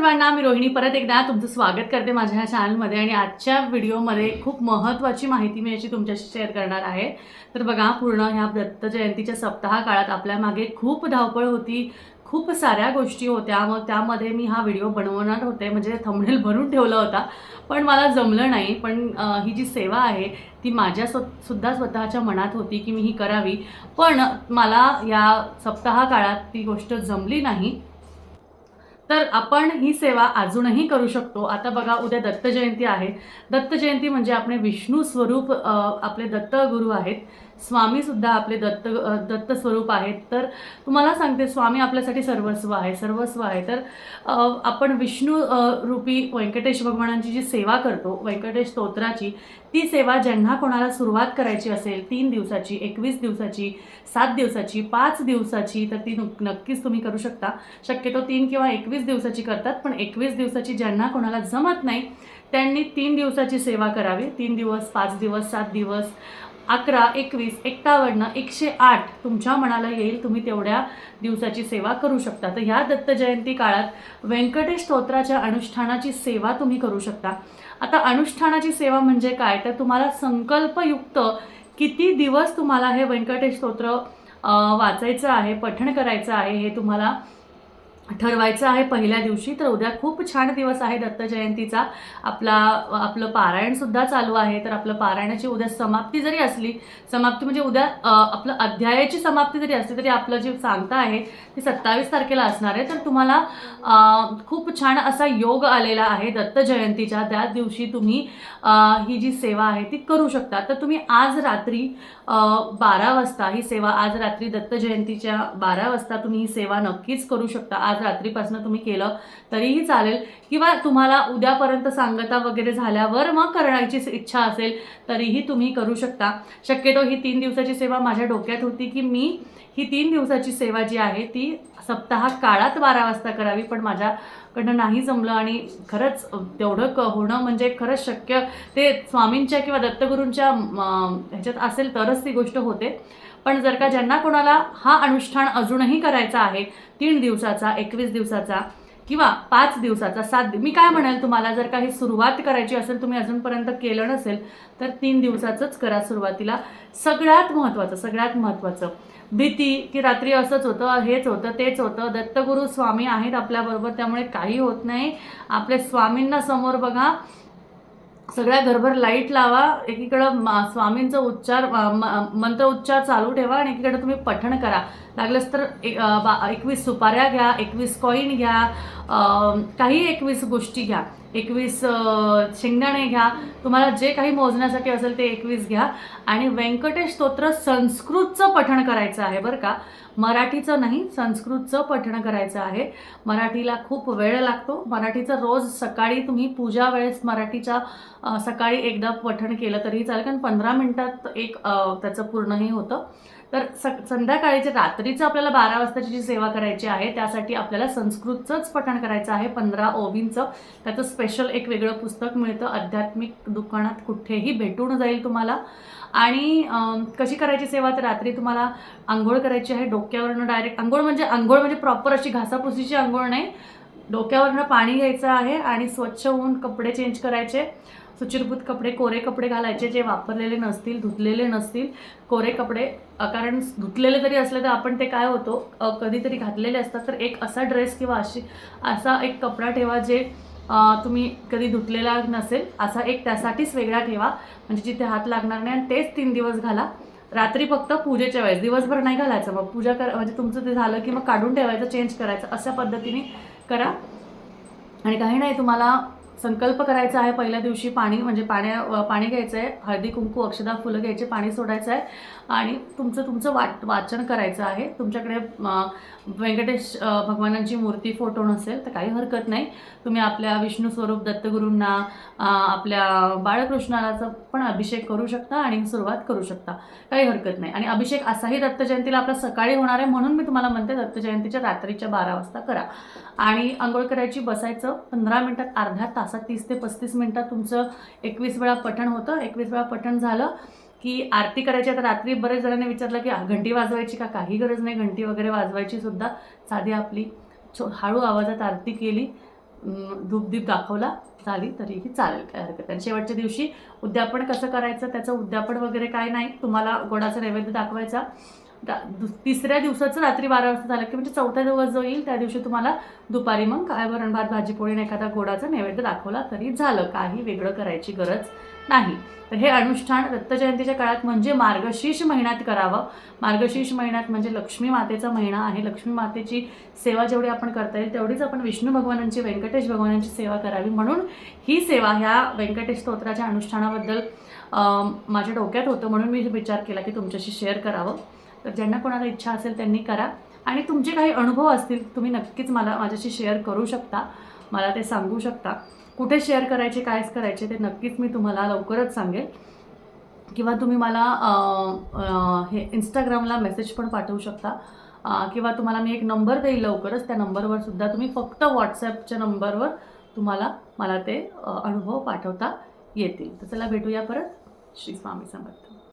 सर्वांना मी रोहिणी परत एकदा तुमचं स्वागत करते माझ्या ह्या चॅनलमध्ये आणि आजच्या व्हिडिओमध्ये खूप महत्त्वाची माहिती मी याची तुमच्याशी शेअर करणार आहे. तर बघा पूर्ण ह्या दत्त जयंतीच्या सप्ताह काळात आपल्या मागे खूप धावपळ होती खूप साऱ्या गोष्टी होत्या. मग त्यामध्ये मी हा व्हिडिओ बनवणार होते म्हणजे थंबनेल भरून ठेवला होता. पण मला जमलं नाही पण ही जी सेवा आहे ती माझ्या स्व सुद्धा स्वतःच्या मनात होती की मी ही करावी. पण मला या सप्ताह काळात ती गोष्ट जमली नाही. तर आपण ही सेवा अजूनही करू शकतो. आता बघा उद्या दत्त जयंती आहे. दत्त जयंती म्हणजे आपले विष्णू स्वरूप आपले दत्त गुरु आहेत. स्वामीसुद्धा आपले दत्त दत्त स्वरूप आहेत. तर तुम्हाला सांगते स्वामी आपल्यासाठी सर्वस्व आहे सर्वस्व आहे. तर आपण विष्णू रूपी व्यंकटेश भगवानांची जी सेवा करतो व्यंकटेश स्तोत्राची ती सेवा ज्यांना कोणाला सुरुवात करायची असेल तीन दिवसाची एकवीस दिवसाची सात दिवसाची पाच दिवसाची तर ती नक्कीच तुम्ही करू शकता. शक्यतो तीन किंवा एकवीस दिवसाची करतात पण एकवीस दिवसाची ज्यांना कोणाला जमत नाही त्यांनी तीन दिवसाची सेवा करावी. तीन दिवस पाच दिवस सात दिवस अकरा एकवीस एक्कावन्न एकशे आठ तुमच्या मनाला येईल तुम्ही तेवढ्या दिवसाची सेवा करू शकता. तर ह्या दत्तजयंती काळात व्यंकटेश स्तोत्राच्या अनुष्ठानाची सेवा तुम्ही करू शकता. आता अनुष्ठानाची सेवा म्हणजे काय? तर तुम्हाला संकल्पयुक्त किती दिवस तुम्हाला हे व्यंकटेश स्तोत्र वाचायचं आहे पठण करायचं आहे हे तुम्हाला ठरवायचं आहे पहिल्या दिवशी तर उद्या खूप छान दिवस आहे दत्त जयंतीचा आपला आपलं पारायणसुद्धा चालू आहे तर आपलं पारायणाची उद्या समाप्ती जरी असली समाप्ती म्हणजे उद्या आपलं अध्यायाची समाप्ती जरी असली तरी आपलं जे सांगता आहे ती सत्तावीस तारखेला असणार आहे. तर तुम्हाला खूप छान असा योग आलेला आहे दत्त जयंतीच्या त्या दिवशी तुम्ही ही जी सेवा आहे ती करू शकता. तर तुम्ही आज रात्री बारा वाजता ही सेवा आज रात्री दत्त जयंतीच्या बारा वाजता तुम्ही ही सेवा नक्कीच करू शकता. आज रात्रीपासून तुम्ही केलं तरीही चालेल. किंवा तुम्हाला उद्यापर्यंत सांगता वगैरे झाल्यावर मग करण्याची इच्छा असेल तरीही तुम्ही करू शकता. शक्यतो ही तीन दिवसाची सेवा माझ्या डोक्यात होती की मी ही तीन दिवसाची सेवा जी आहे ती सप्ताह काळात बारा वाजता करावी पण माझ्याकडनं नाही जमलं आणि खरंच तेवढं क होणं म्हणजे खरंच शक्य. ते स्वामींच्या किंवा दत्तगुरूंच्या ह्याच्यात असेल तरच ती गोष्ट होते. पण जर का ज्यांना कोणाला हा अनुष्ठान अजूनही करायचा आहे तीन दिवसाचा एकवीस दिवसाचा किंवा पाच दिवसाचा सात मी काय म्हणेल तुम्हाला जर काही सुरुवात करायची असेल तुम्ही अजूनपर्यंत केलं नसेल तर तीन दिवसाचंच करा सुरुवातीला. सगळ्यात महत्त्वाचं सगळ्यात महत्त्वाचं. भीती की रात्री असंच होतं हेच होतं तेच होतं दत्तगुरू स्वामी आहेत आपल्याबरोबर त्यामुळे काही होत नाही. आपल्या स्वामींना समोर बघा सगळ्या घरभर लाइट लावा एकीकडं स्वामींचं उच्चार मंत्र उच्चार चालू ठेवा आणि एकीकडं तुम्ही पठण करा. लागलंच तर एकवीस सुपाऱ्या घ्या एकवीस कॉईन घ्या काही एकवीस गोष्टी घ्या. एकवीस शेंगदाणे घ्या. तुम्हाला जे काही मोजण्यासाठी असेल ते एकवीस घ्या. आणि व्यंकटेश स्तोत्र संस्कृतचं पठण करायचं आहे बरं का. मराठीचं नाही संस्कृतचं पठण करायचं आहे. मराठीला खूप वेळ लागतो. मराठीचं रोज सकाळी तुम्ही पूजा वेळेस मराठीच्या सकाळी एकदा पठण केलं तरीही चालेल. कारण पंधरा मिनटात एक त्याचं पूर्णही होतं. तर स संध्याकाळीच्या रात्रीचं आपल्याला बारा वाजताची जी सेवा करायची आहे त्यासाठी आपल्याला संस्कृतचंच पठण करायचं आहे पंधरा ओवींचं. त्याचं स्पेशल एक वेगळं पुस्तक मिळतं आध्यात्मिक दुकानात कुठेही भेटून जाईल तुम्हाला. आणि कशी करायची सेवा? तर रात्री तुम्हाला आंघोळ करायची आहे डोक्यावरनं डायरेक्ट आंघोळ म्हणजे आंघोळ म्हणजे प्रॉपर अशी घासापुसीची आंघोळ नाही. डोक्यावरनं पाणी घ्यायचं आहे आणि स्वच्छ होऊन कपडे चेंज करायचे. सुचिरभूत कपडे कोरे कपडे घालायचे जे वापरलेले नसतील धुतलेले नसतील. कोरे कपडे कारण धुतलेले जरी असले तर आपण ते काय होतो कधीतरी घातलेले असतात. तर एक असा ड्रेस किंवा अशी असा एक कपडा ठेवा जे तुम्ही कधी धुतलेला नसेल असा एक त्यासाठीच वेगळा ठेवा. म्हणजे जिथे हात लागणार नाही आणि तेच तीन दिवस घाला. रात्री फक्त पूजेच्या वेळेस. दिवसभर नाही घालायचं. मग पूजा कर म्हणजे तुमचं ते झालं की मग काढून ठेवायचं चेंज करायचं. अशा पद्धतीने करा. आणि काही नाही तुम्हाला संकल्प करायचा आहे पहिल्या दिवशी पाणी म्हणजे पाण्या पाणी घ्यायचं आहे हळदी कुंकू अक्षदा फुलं घ्यायचे पाणी सोडायचं आहे आणि तुमचं तुमचं वाट वाचन करायचं आहे. तुमच्याकडे व्यंकटेश भगवानांची मूर्ती फोटो नसेल तर काही हरकत नाही. तुम्ही आपल्या विष्णू स्वरूप दत्तगुरूंना आपल्या बाळकृष्णाला पण अभिषेक करू शकता आणि सुरुवात करू शकता. काही हरकत नाही. आणि अभिषेक असाही दत्त जयंतीला आपला सकाळी होणार आहे म्हणून मी तुम्हाला म्हणते दत्त जयंतीच्या रात्रीच्या बारा वाजता करा. आणि आंघोळ करायची बसायचं पंधरा मिनटात तास. तासात तीस ते पस्तीस मिनटात तुमचं एकवीस वेळा पठण होतं. एकवीस वेळा पठण झालं की आरती करायची. आता रात्री बरेच जणांनी विचारलं की घंटी वाजवायची का? काही गरज नाही. घंटी वगैरे वाजवायची सुद्धा. साधी आपली छो हळू आवाजात आरती केली. धूपदीप दाखवला. झाली. तरीही चालेल काय हरकत आणि शेवटच्या दिवशी उद्यापन कसं करायचं? त्याचं उद्यापन वगैरे काय नाही. तुम्हाला गोडाचा नैवेद्य दाखवायचा. तिसऱ्या दिवसाचं रात्री बारा वाजता झालं की म्हणजे चौथ्या दिवस जो येईल त्या दिवशी तुम्हाला दुपारी मग काय वरण भात भाजी पोळी आणि एखादा गोडाचा नैवेद्य दाखवला तरी झालं. काही वेगळं करायची गरज नाही. तर हे अनुष्ठान दत्तजयंतीच्या काळात म्हणजे मार्गशीर्ष महिन्यात करावं. मार्गशीर्ष महिन्यात म्हणजे लक्ष्मी मातेचा महिना आहे. लक्ष्मी मातेची सेवा जेवढी आपण करता येईल तेवढीच आपण विष्णू भगवानांची व्यंकटेश भगवानांची सेवा करावी. म्हणून ही सेवा ह्या व्यंकटेश स्तोत्राच्या अनुष्ठानाबद्दल माझ्या डोक्यात होतं म्हणून मी विचार केला की तुमच्याशी शेअर करावं. तर ज्यांना कोणाला इच्छा असेल त्यांनी करा. आणि तुमचे काही अनुभव असतील तुम्ही नक्कीच मला माझ्याशी शेअर करू शकता. मला ते सांगू शकता. कुठे शेअर करायचे काय करायचे ते नक्कीच मी तुम्हाला लवकरच सांगेल. किंवा तुम्ही मला हे इंस्टाग्रामला मेसेज पण पाठवू शकता. किंवा तुम्हाला मी एक नंबर देईल लवकरच. त्या नंबरवर सुद्धा तुम्ही फक्त व्हॉट्सॲपच्या नंबरवर तुम्हाला मला ते अनुभव पाठवता येतील. तर चला भेटूया परत. श्री स्वामी समर्थ.